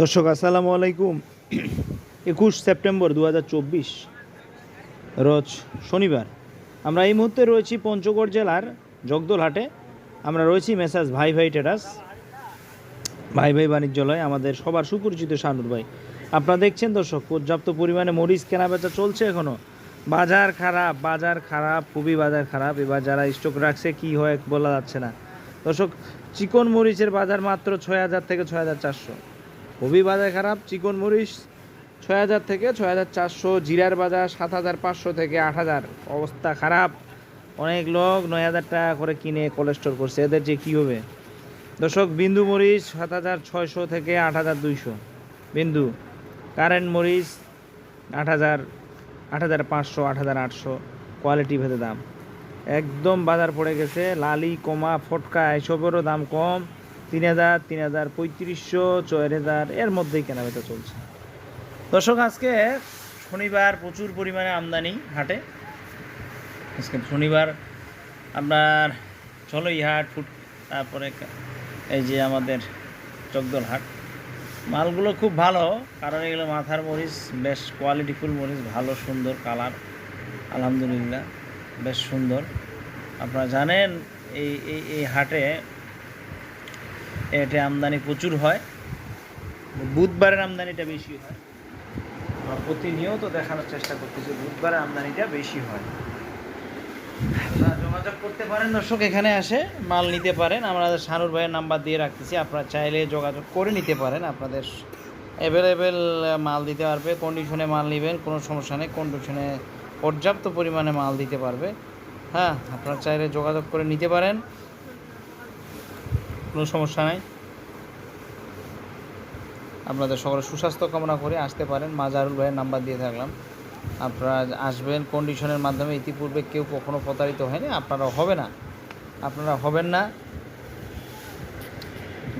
দর্শক, আসসালামু আলাইকুম। একুশ সেপ্টেম্বর দু হাজার চব্বিশ, রোজ শনিবার। আমরা এই মুহূর্তে রয়েছি পঞ্চগড় জেলার জগদলহাটে। আমরা রয়েছি মেসাজ ভাই ভাই টেরাস। ভাই ভাই বাণিজ্যালয়, আমাদের সবার সুপরিচিত শানুর ভাই। আপনারা দেখছেন দর্শক, পর্যাপ্ত পরিমাণে মরিচ কেনাবেচা চলছে এখনও বাজার খারাপ বাজার খারাপ, খুবই বাজার খারাপ। এবার যারা স্টক রাখছে, কি হয় বলা যাচ্ছে না। দর্শক, চিকন মরিচের বাজার মাত্র ছয় হাজার থেকে ছয় হাজার চারশো। খুবই বাজার খারাপ, চিকন মরিচ ছয় হাজার থেকে ছয় হাজার চারশো, জিরার বাজার সাত হাজার পাঁচশো থেকে আট হাজার। অবস্থা খারাপ। অনেক লোক নয় হাজার টাকা করে কিনে কোলেস্টোর করছে। এদের যে কী হবে? দর্শক, বিন্দু মরিচ সাত হাজার ছয়শো থেকে আট হাজার দুইশো। বিন্দু, কারেন্ট মরিচ আট হাজার আট হাজার পাঁচশো, আট হাজার আটশো। কোয়ালিটি ভেদে দাম। একদম বাজার পড়ে গেছে, লালি, কমা, ফটকা, এসবেরও দাম কম। তিন হাজার তিন হাজার, পঁয়ত্রিশশো চার হাজার, এর মধ্যেই কেনাবেচা চলছে। দর্শক, আজকে শনিবার প্রচুর পরিমাণে আমদানি হাটে। আজকে শনিবার আপনার চলই হাট, ফুট, তারপরে এই যে আমাদের চকদল হাট। মালগুলো খুব ভালো কারণ এগুলো মাথার মরিচ, বেশ কোয়ালিটিফুল মরিচ, ভালো, সুন্দর কালার, আলহামদুলিল্লাহ, বেশ সুন্দর। আপনারা জানেন এই এই হাটে এটা আমদানি প্রচুর হয়। বুধবারের আমদানিটা বেশি হয়। প্রতিনিয়ত দেখানোর চেষ্টা করতেছি বুধবারের আমদানিটা বেশি হয়। যোগাযোগ করতে পারেন, দর্শক এখানে আসে, মাল নিতে পারেন। আমরা শানুর ভাইয়ের নাম্বার দিয়ে রাখতেছি, আপনারা চাইলে যোগাযোগ করে নিতে পারেন। আপনাদের অ্যাভেলেবেল মাল দিতে পারবে কন্ডিশনে মাল নেবেন, কোনো সমস্যা নেই। কন্ডিশনে পর্যাপ্ত পরিমাণে মাল দিতে পারবে। হ্যাঁ আপনারা চাইলে যোগাযোগ করে নিতে পারেন। কোনো সমস্যা নাই। আপনাদের সকলে সুস্বাস্থ্য কামনা করে আসতে পারেন। মাজারুল ভাইয়ের নাম্বার দিয়ে থাকলাম। আপনারা আসবেন কন্ডিশনের মাধ্যমে, ইতিপূর্বে কেউ কখনো প্রতারিত হয়নি, আপনারা হবে না। আপনারা হবেন না।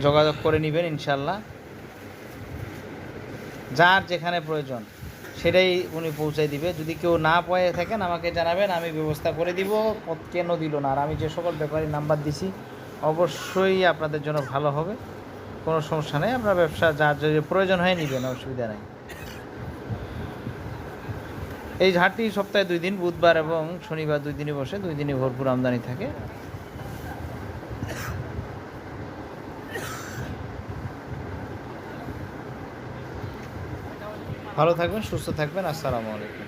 যোগাযোগ করে নেবেন ইনশাল্লাহ যার যেখানে প্রয়োজন, সেটাই উনি পৌঁছাই দিবে। যদি কেউ না পেয়ে থাকেন, আমাকে জানাবেন, আমি ব্যবস্থা করে দিব। কেন দিল না? আর আমি যে সকল ব্যাপারী নাম্বার দিছি অবশ্যই আপনাদের জন্য ভালো হবে। কোনো সমস্যা নেই, আপনার ব্যবসা যার যদি প্রয়োজন হয় নেবেন, অসুবিধা নেই। এই হাটটি সপ্তাহে দুই দিন, বুধবার এবং শনিবার দুই দিনই বসে, দুই দিনই ভরপুর আমদানি থাকে। ভালো থাকবেন, সুস্থ থাকবেন, আসসালামু আলাইকুম।